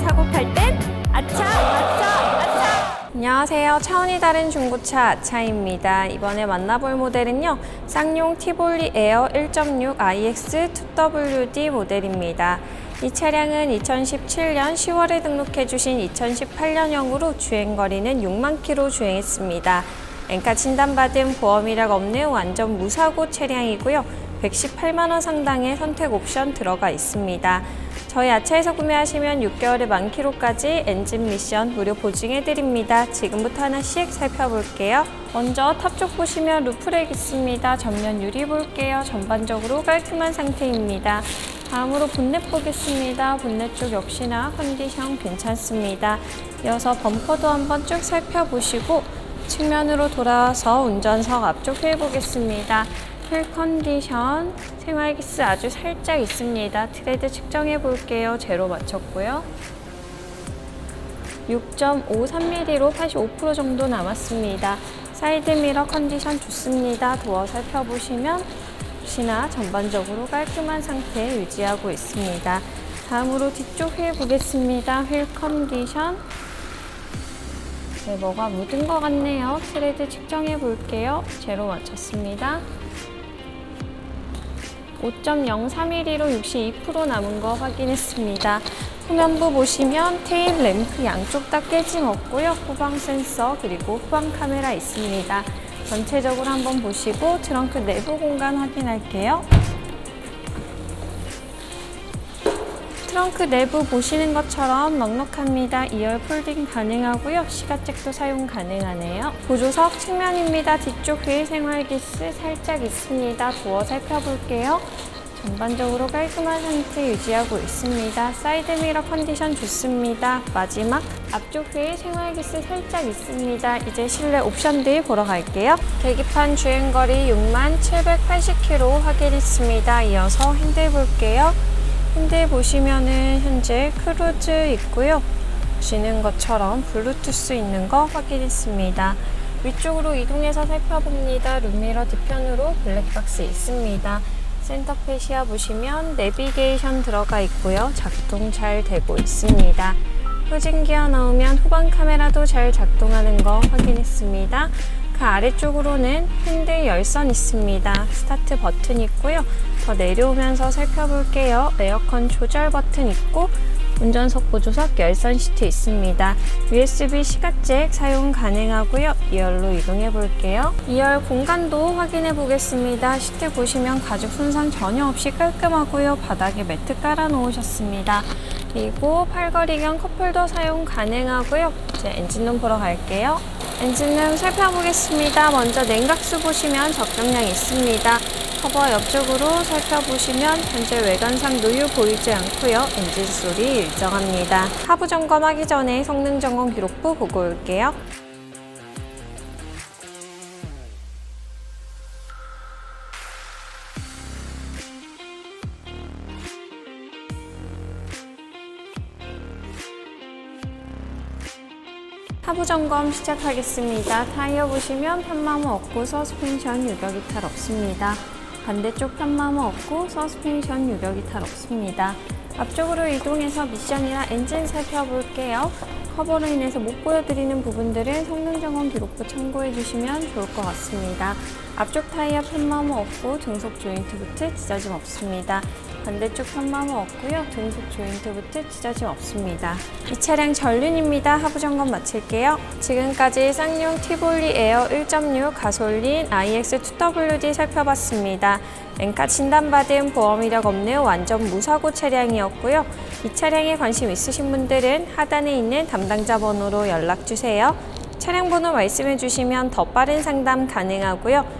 사고 팔 땐 아차, 아차, 아차. 안녕하세요. 차원이 다른 중고차 아차입니다. 이번에 만나볼 모델은요. 쌍용 티볼리 에어 1.6 IX 2WD 모델입니다. 이 차량은 2017년 10월에 등록해주신 2018년형으로 주행거리는 6만 키로 주행했습니다. 엔카 진단받은 보험 이력 없는 완전 무사고 차량이고요. 118만 원 상당의 선택 옵션 들어가 있습니다. 저희 아차에서 구매하시면 6개월의 만 킬로까지 엔진 미션 무료 보증해 드립니다. 지금부터 하나씩 살펴볼게요. 먼저 탑쪽 보시면 루프렉 있습니다. 전면 유리 볼게요. 전반적으로 깔끔한 상태입니다. 다음으로 본넷 보겠습니다. 본넷 쪽 역시나 컨디션 괜찮습니다. 이어서 범퍼도 한번 쭉 살펴보시고 측면으로 돌아와서 운전석 앞쪽 휠 보겠습니다. 휠 컨디션 생활기스 아주 살짝 있습니다. 트레드 측정해 볼게요. 제로 맞췄고요. 6.53mm로 85% 정도 남았습니다. 사이드 미러 컨디션 좋습니다. 도어 살펴보시면 역시나 전반적으로 깔끔한 상태 유지하고 있습니다. 다음으로 뒤쪽 휠 보겠습니다. 휠 컨디션 네, 뭐가 묻은 것 같네요. 트레드 측정해 볼게요. 제로 맞췄습니다. 5.03mm로 62% 남은 거 확인했습니다. 후면부 보시면 테일 램프 양쪽 다 깨짐 없고요. 후방 센서 그리고 후방 카메라 있습니다. 전체적으로 한번 보시고 트렁크 내부 공간 확인할게요. 트렁크 내부 보시는 것처럼 넉넉합니다. 2열 폴딩 가능하고요. 시가잭도 사용 가능하네요. 보조석 측면입니다. 뒤쪽 휠 생활기스 살짝 있습니다. 도어 살펴볼게요. 전반적으로 깔끔한 상태 유지하고 있습니다. 사이드 미러 컨디션 좋습니다. 마지막 앞쪽 휠 생활기스 살짝 있습니다. 이제 실내 옵션들 보러 갈게요. 계기판 주행거리 6만 780km 확인했습니다. 이어서 핸들 볼게요. 핸들 보시면은 현재 크루즈 있고요. 보시는 것처럼 블루투스 있는 거 확인했습니다. 위쪽으로 이동해서 살펴봅니다. 룸미러 뒤편으로 블랙박스 있습니다. 센터페 시야 보시면 내비게이션 들어가 있고요. 작동 잘 되고 있습니다. 후진 기어 넣으면 후방 카메라도 잘 작동하는 거 확인했습니다. 그 아래쪽으로는 핸들 열선 있습니다. 스타트 버튼 있고요. 더 내려오면서 살펴볼게요. 에어컨 조절 버튼 있고 운전석 보조석 열선 시트 있습니다. USB 시가잭 사용 가능하고요. 2열로 이동해 볼게요. 2열 공간도 확인해 보겠습니다. 시트 보시면 가죽 손상 전혀 없이 깔끔하고요. 바닥에 매트 깔아 놓으셨습니다. 그리고 팔걸이경 컵홀더 사용 가능하고요. 이제 엔진룸 보러 갈게요. 엔진룸 살펴보겠습니다. 먼저 냉각수 보시면 적정량 있습니다. 커버 옆쪽으로 살펴보시면 현재 외관상 노유 보이지 않고요. 엔진 소리 일정합니다. 하부 점검하기 전에 성능 점검 기록부 보고 올게요. 하부 점검 시작하겠습니다. 타이어 보시면 편마모 없고 서스펜션 유격 이탈 없습니다. 반대쪽 편마모 없고 서스펜션 유격 이탈 없습니다. 앞쪽으로 이동해서 미션이나 엔진 살펴볼게요. 커버로 인해서 못 보여드리는 부분들은 성능 점검 기록부 참고해 주시면 좋을 것 같습니다. 앞쪽 타이어 편마모 없고 등속 조인트 부트 찢어짐 없습니다. 반대쪽 편마모 없고요. 등속 조인트 부트 찢어짐 없습니다. 이 차량 전륜입니다. 하부 점검 마칠게요. 지금까지 쌍용 티볼리 에어 1.6 가솔린 iX2WD 살펴봤습니다. 엔카 진단받은 보험 이력 없는 완전 무사고 차량이었고요. 이 차량에 관심 있으신 분들은 하단에 있는 담당자 번호로 연락 주세요. 차량 번호 말씀해 주시면 더 빠른 상담 가능하고요.